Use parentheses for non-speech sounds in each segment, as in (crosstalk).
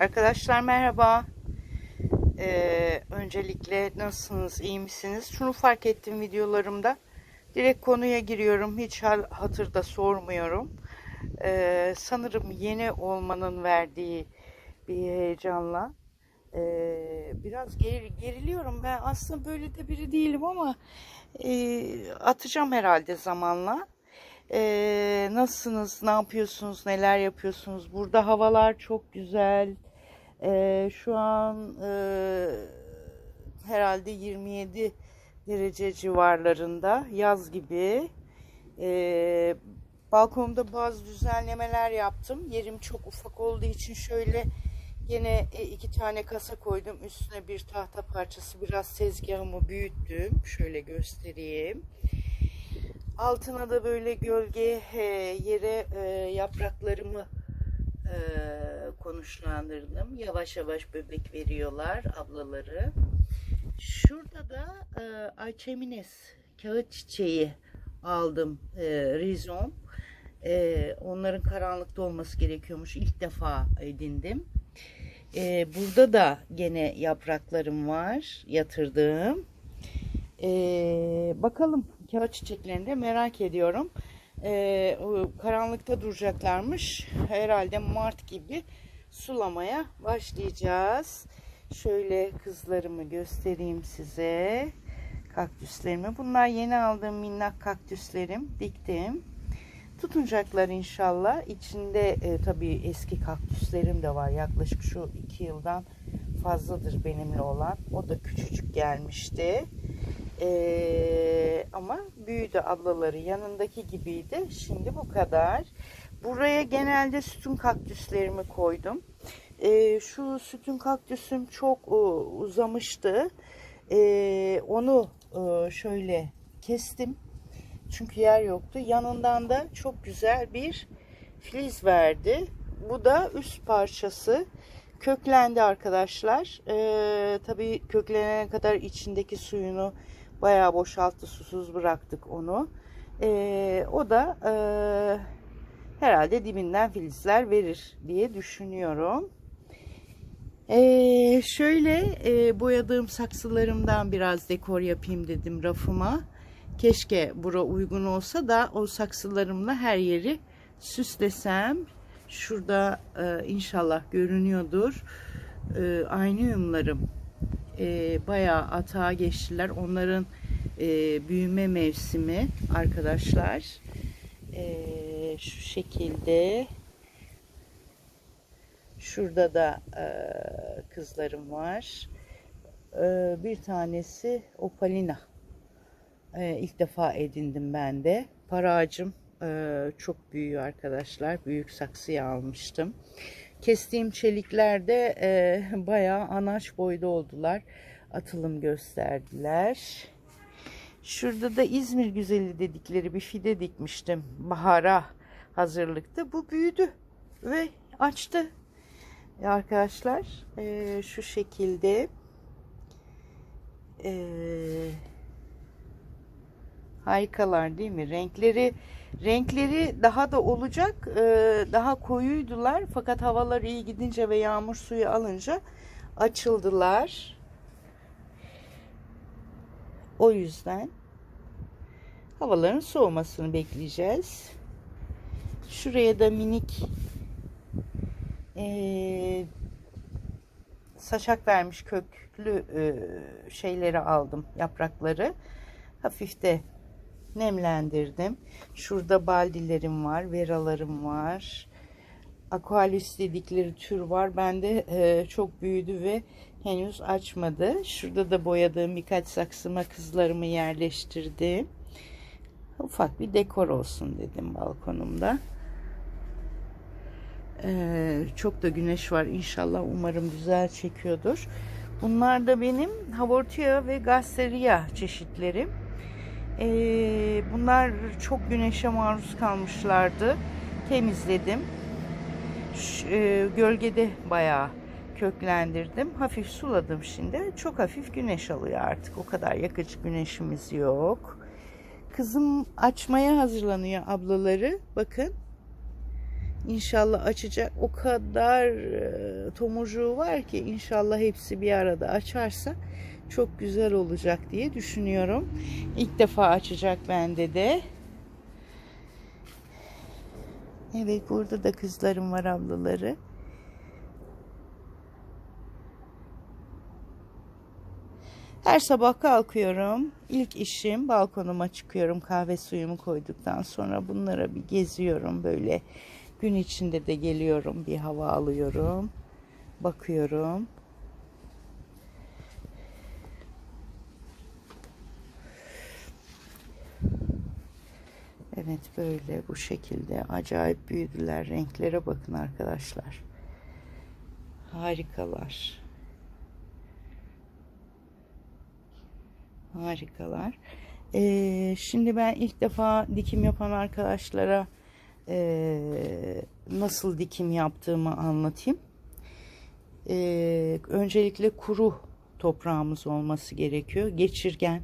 Arkadaşlar merhaba. Ee, öncelikle nasılsınız, iyi misiniz? Şunu fark ettim videolarımda. Direkt konuya giriyorum. Hiç hatırda sormuyorum. Ee, sanırım yeni olmanın verdiği bir heyecanla ee, biraz ger geriliyorum. Ben aslında böyle de biri değilim ama e, atacağım herhalde zamanla. Ee, nasılsınız? Ne yapıyorsunuz? Neler yapıyorsunuz? Burada havalar çok güzel. Ee, şu an e, herhalde 27 derece civarlarında. Yaz gibi. Ee, balkonda bazı düzenlemeler yaptım. Yerim çok ufak olduğu için şöyle Yine e, iki tane kasa koydum. Üstüne bir tahta parçası. Biraz tezgahımı büyüttüm. Şöyle göstereyim. Altına da böyle gölge e, yere e, konuşlandırdım. Yavaş yavaş böbek veriyorlar ablaları. Şurada da Ayçemines kağıt çiçeği aldım. Rizom. Onların karanlıkta olması gerekiyormuş. İlk defa edindim. Ee, burada da gene yapraklarım var yatırdığım. Ee, bakalım kağıt çiçeklerini de merak ediyorum. Ee, karanlıkta duracaklarmış. Herhalde Mart gibi sulamaya başlayacağız. Şöyle kızlarımı göstereyim size. Kaktüslerimi. Bunlar yeni aldığım minnak kaktüslerim. Diktim tutunacaklar inşallah. İçinde e, tabii eski kaktüslerim de var. Yaklaşık şu iki yıldan fazladır benimle olan. O da küçücük gelmişti. E, ama büyüdü ablaları yanındaki gibiydi. Şimdi bu kadar. Buraya genelde sütun kaktüslerimi koydum. E, şu sütun kaktüsüm çok e, uzamıştı. E, onu e, şöyle kestim çünkü yer yoktu. Yanından da çok güzel bir filiz verdi. Bu da üst parçası. Köklendi arkadaşlar. Ee, tabii köklenene kadar içindeki suyunu bayağı boşalttı. Susuz bıraktık onu. Ee, o da e, herhalde dibinden filizler verir diye düşünüyorum. Ee, şöyle e, boyadığım saksılarımdan biraz dekor yapayım dedim rafıma. Keşke bura uygun olsa da o saksılarımla her yeri süslesem. Şurada e, inşallah görünüyordur. E, aynıyumlarım e, bayağı atağa geçtiler. Onların e, büyüme mevsimi arkadaşlar. E, şu şekilde. Şurada da e, kızlarım var. E, bir tanesi Opalina e, ilk defa edindim ben de. Para ağacım e, çok büyüyor arkadaşlar. Büyük saksıya almıştım. Kestiğim çelikler de e, bayağı anaç boyda oldular. Atılım gösterdiler. Şurada da İzmir güzeli dedikleri bir fide dikmiştim. Bahara hazırlıkta. Bu büyüdü ve açtı. E arkadaşlar e, şu şekilde eee Harikalar değil mi? Renkleri renkleri daha da olacak. E, daha koyuydular. Fakat havalar iyi gidince ve yağmur suyu alınca açıldılar. O yüzden havaların soğumasını bekleyeceğiz. Şuraya da minik e, saçak vermiş köklü e, şeyleri aldım yaprakları hafif de nemlendirdim. Şurada baldilerim var, veralarım var. Aqualius dedikleri tür var. Bende e, çok büyüdü ve henüz açmadı. Şurada da boyadığım birkaç saksıma kızlarımı yerleştirdim. Ufak bir dekor olsun dedim balkonumda. Ee, çok da güneş var inşallah umarım güzel çekiyordur. Bunlar da benim Havortia ve Gasteria çeşitlerim. Ee, bunlar çok güneşe maruz kalmışlardı. Temizledim. Ş e, gölgede bayağı köklendirdim. Hafif suladım şimdi. Çok hafif güneş alıyor artık. O kadar yakıcı güneşimiz yok. Kızım açmaya hazırlanıyor ablaları. Bakın. İnşallah açacak. O kadar e, tomurcuğu var ki inşallah hepsi bir arada açarsa çok güzel olacak diye düşünüyorum. İlk defa açacak bende de. Evet burada da kızlarım var ablaları. Her sabah kalkıyorum. İlk işim balkonuma çıkıyorum. Kahve suyumu koyduktan sonra bunlara bir geziyorum böyle. Gün içinde de geliyorum. Bir hava alıyorum. Bakıyorum. Evet böyle bu şekilde acayip büyüdüler. Renklere bakın arkadaşlar. Harikalar. Harikalar. Ee, şimdi ben ilk defa dikim yapan arkadaşlara e, nasıl dikim yaptığımı anlatayım. Ee, öncelikle kuru toprağımız olması gerekiyor. Geçirgen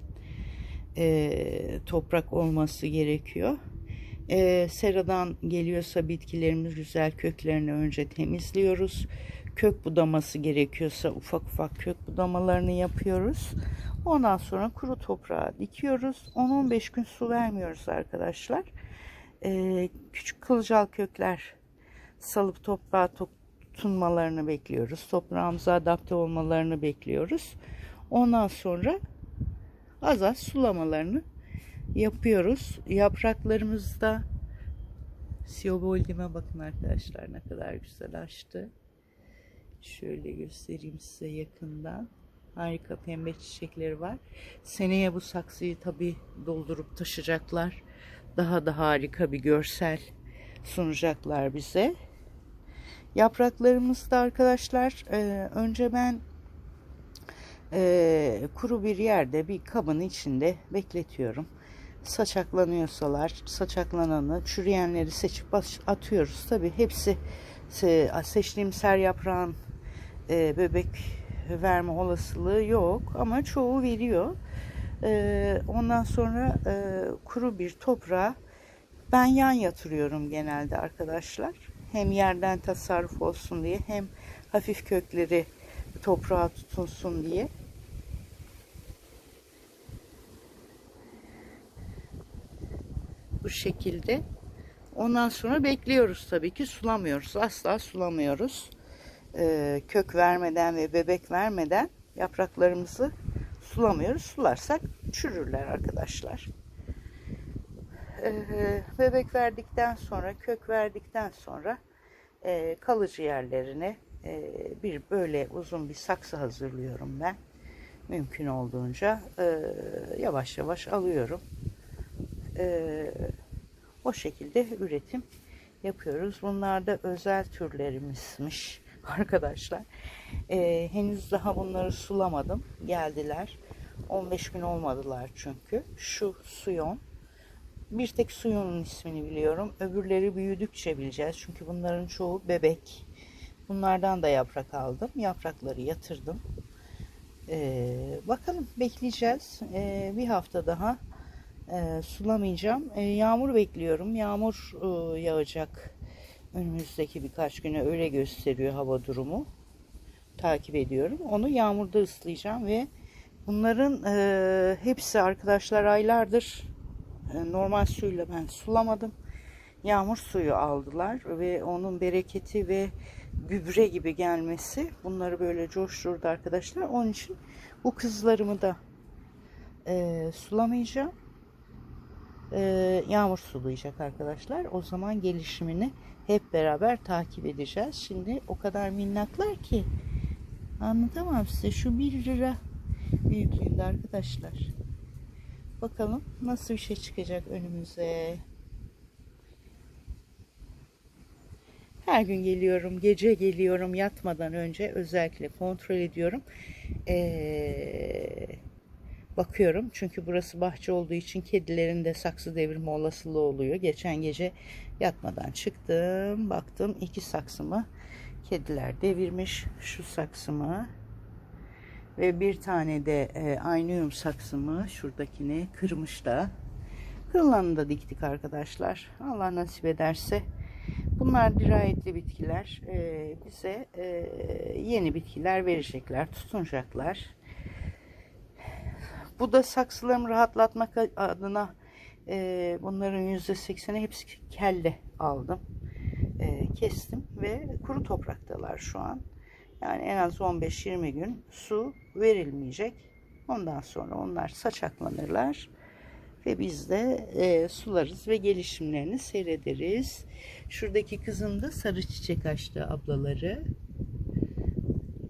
e, toprak olması gerekiyor. E, seradan geliyorsa bitkilerimiz güzel köklerini önce temizliyoruz. Kök budaması gerekiyorsa ufak ufak kök budamalarını yapıyoruz. Ondan sonra kuru toprağa dikiyoruz. 10-15 gün su vermiyoruz arkadaşlar. E, küçük kılcal kökler salıp toprağa tutunmalarını bekliyoruz. Toprağımıza adapte olmalarını bekliyoruz. Ondan sonra az az sulamalarını yapıyoruz. Yapraklarımızda Siyoboldime bakın arkadaşlar ne kadar güzel açtı. Şöyle göstereyim size yakından. Harika pembe çiçekleri var. Seneye bu saksıyı tabi doldurup taşıyacaklar. Daha da harika bir görsel sunacaklar bize. Yapraklarımızda arkadaşlar e, önce ben e, kuru bir yerde bir kabın içinde bekletiyorum. Saçaklanıyorsalar saçaklananı çürüyenleri seçip atıyoruz. Tabi hepsi seçtiğim ser yaprağın e, bebek verme olasılığı yok ama çoğu veriyor. E, ondan sonra e, kuru bir toprağa ben yan yatırıyorum genelde arkadaşlar. Hem yerden tasarruf olsun diye hem hafif kökleri toprağa tutunsun diye. Bu şekilde. Ondan sonra bekliyoruz tabii ki sulamıyoruz. Asla sulamıyoruz. Ee, kök vermeden ve bebek vermeden yapraklarımızı sulamıyoruz. Sularsak çürürler arkadaşlar. Ee, bebek verdikten sonra, kök verdikten sonra e, kalıcı yerlerine e, bir böyle uzun bir saksı hazırlıyorum ben. Mümkün olduğunca e, yavaş yavaş alıyorum. E, o şekilde üretim yapıyoruz. Bunlar da özel türlerimizmiş (laughs) arkadaşlar. E, henüz daha bunları sulamadım. Geldiler. 15 gün olmadılar çünkü. Şu suyon. Bir tek suyunun ismini biliyorum. Öbürleri büyüdükçe bileceğiz. Çünkü bunların çoğu bebek. Bunlardan da yaprak aldım. Yaprakları yatırdım. Ee, bakalım bekleyeceğiz. Ee, bir hafta daha e, sulamayacağım. E, yağmur bekliyorum. Yağmur e, yağacak. Önümüzdeki birkaç güne öyle gösteriyor hava durumu. Takip ediyorum. Onu yağmurda ıslayacağım ve bunların e, hepsi arkadaşlar aylardır e, normal suyla ben sulamadım. Yağmur suyu aldılar ve onun bereketi ve gübre gibi gelmesi bunları böyle coşturdu arkadaşlar. Onun için bu kızlarımı da e, sulamayacağım. E, yağmur sulayacak arkadaşlar. O zaman gelişimini hep beraber takip edeceğiz. Şimdi o kadar minnaklar ki anlatamam size. Şu 1 lira büyüklüğünde arkadaşlar. Bakalım nasıl bir şey çıkacak önümüze. Her gün geliyorum, gece geliyorum yatmadan önce özellikle kontrol ediyorum. Ee, bakıyorum çünkü burası bahçe olduğu için kedilerin de saksı devirme olasılığı oluyor. Geçen gece yatmadan çıktım, baktım iki saksımı kediler devirmiş. Şu saksımı ve bir tane de e, aynıyum saksımı şuradakini kırmış da. Kırılanı da diktik arkadaşlar. Allah nasip ederse Bunlar dirayetli bitkiler. Ee, bize e, yeni bitkiler verecekler, tutunacaklar. Bu da saksılarımı rahatlatmak adına e, bunların yüzde sekseni hepsi kelle aldım. E, kestim ve kuru topraktalar şu an. Yani en az 15-20 gün su verilmeyecek. Ondan sonra onlar saçaklanırlar ve biz de e, sularız ve gelişimlerini seyrederiz. Şuradaki kızım da sarı çiçek açtı ablaları.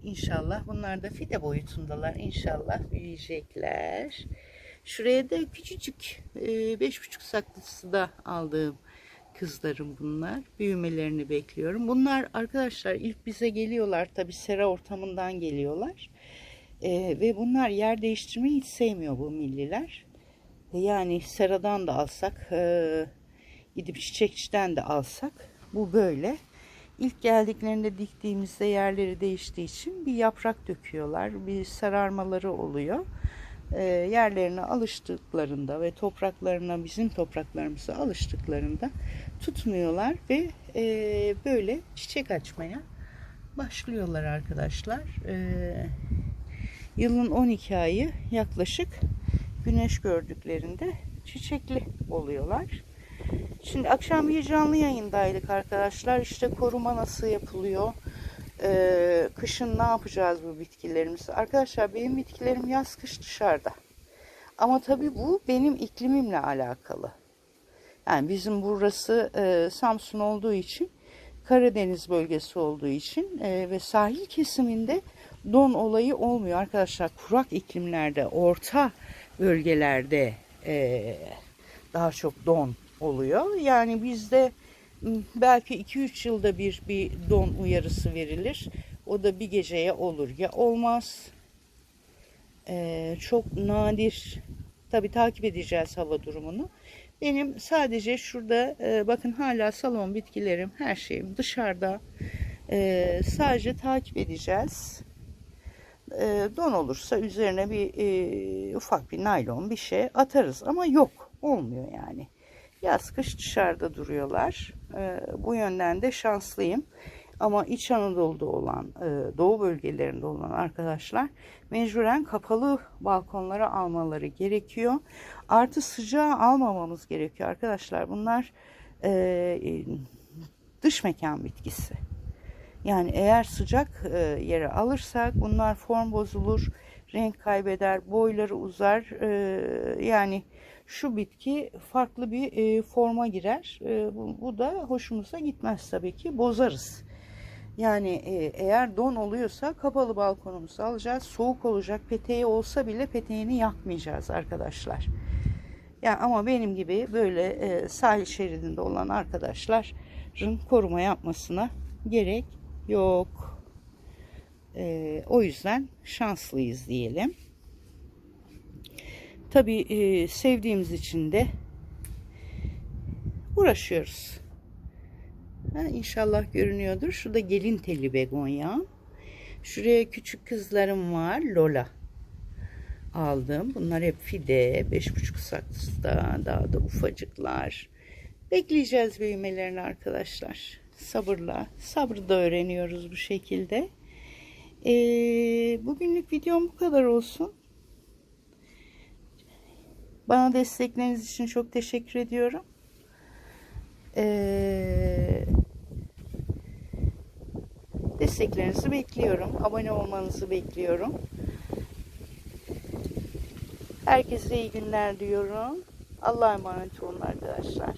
İnşallah bunlar da fide boyutundalar. İnşallah büyüyecekler. Şuraya da küçücük e, beş buçuk saklısı da aldığım kızlarım bunlar. Büyümelerini bekliyorum. Bunlar arkadaşlar ilk bize geliyorlar. Tabi sera ortamından geliyorlar. E, ve bunlar yer değiştirmeyi hiç sevmiyor bu milliler. E, yani seradan da alsak, gidip çiçekçiden de alsak bu böyle. İlk geldiklerinde diktiğimizde yerleri değiştiği için bir yaprak döküyorlar, bir sararmaları oluyor. E, yerlerine alıştıklarında ve topraklarına bizim topraklarımıza alıştıklarında tutmuyorlar ve e, böyle çiçek açmaya başlıyorlar arkadaşlar. E, yılın 12 ayı yaklaşık güneş gördüklerinde çiçekli oluyorlar. Şimdi akşam bir canlı yayındaydık arkadaşlar. İşte koruma nasıl yapılıyor? Ee, kışın ne yapacağız bu bitkilerimizi? Arkadaşlar benim bitkilerim yaz kış dışarıda. Ama tabii bu benim iklimimle alakalı. Yani bizim burası e, Samsun olduğu için Karadeniz bölgesi olduğu için e, ve sahil kesiminde don olayı olmuyor arkadaşlar. Kurak iklimlerde, orta bölgelerde e, daha çok don oluyor. Yani bizde belki 2-3 yılda bir bir don uyarısı verilir. O da bir geceye olur ya olmaz. E, çok nadir. Tabi takip edeceğiz hava durumunu. Benim sadece şurada e, bakın hala salon bitkilerim her şeyim dışarıda. E, sadece takip edeceğiz. E, don olursa üzerine bir e, ufak bir naylon bir şey atarız ama yok olmuyor yani. Yaz kış dışarıda duruyorlar. E, bu yönden de şanslıyım. Ama İç Anadolu'da olan, e, doğu bölgelerinde olan arkadaşlar mecburen kapalı balkonlara almaları gerekiyor. Artı sıcağı almamamız gerekiyor arkadaşlar. Bunlar e, dış mekan bitkisi. Yani eğer sıcak e, yere alırsak bunlar form bozulur, renk kaybeder, boyları uzar. E, yani şu bitki farklı bir e, forma girer. E, bu, bu da hoşumuza gitmez tabii ki. Bozarız. Yani e, eğer don oluyorsa kapalı balkonumuzu alacağız. Soğuk olacak. Peteği olsa bile peteğini yakmayacağız arkadaşlar. Ya ama benim gibi böyle e, sahil şeridinde olan arkadaşların koruma yapmasına gerek yok. E, o yüzden şanslıyız diyelim. Tabii e, sevdiğimiz için de uğraşıyoruz. Ha, inşallah görünüyordur. Şu da gelin teli begonya. Şuraya küçük kızlarım var. Lola aldım. Bunlar hep fide. Beş buçuk saksıda. Daha da ufacıklar. Bekleyeceğiz büyümelerini arkadaşlar. Sabırla. Sabrı da öğreniyoruz bu şekilde. Ee, bugünlük videom bu kadar olsun. Bana destekleriniz için çok teşekkür ediyorum. Ee, desteklerinizi bekliyorum. Abone olmanızı bekliyorum. Herkese iyi günler diyorum. Allah'a emanet olun arkadaşlar.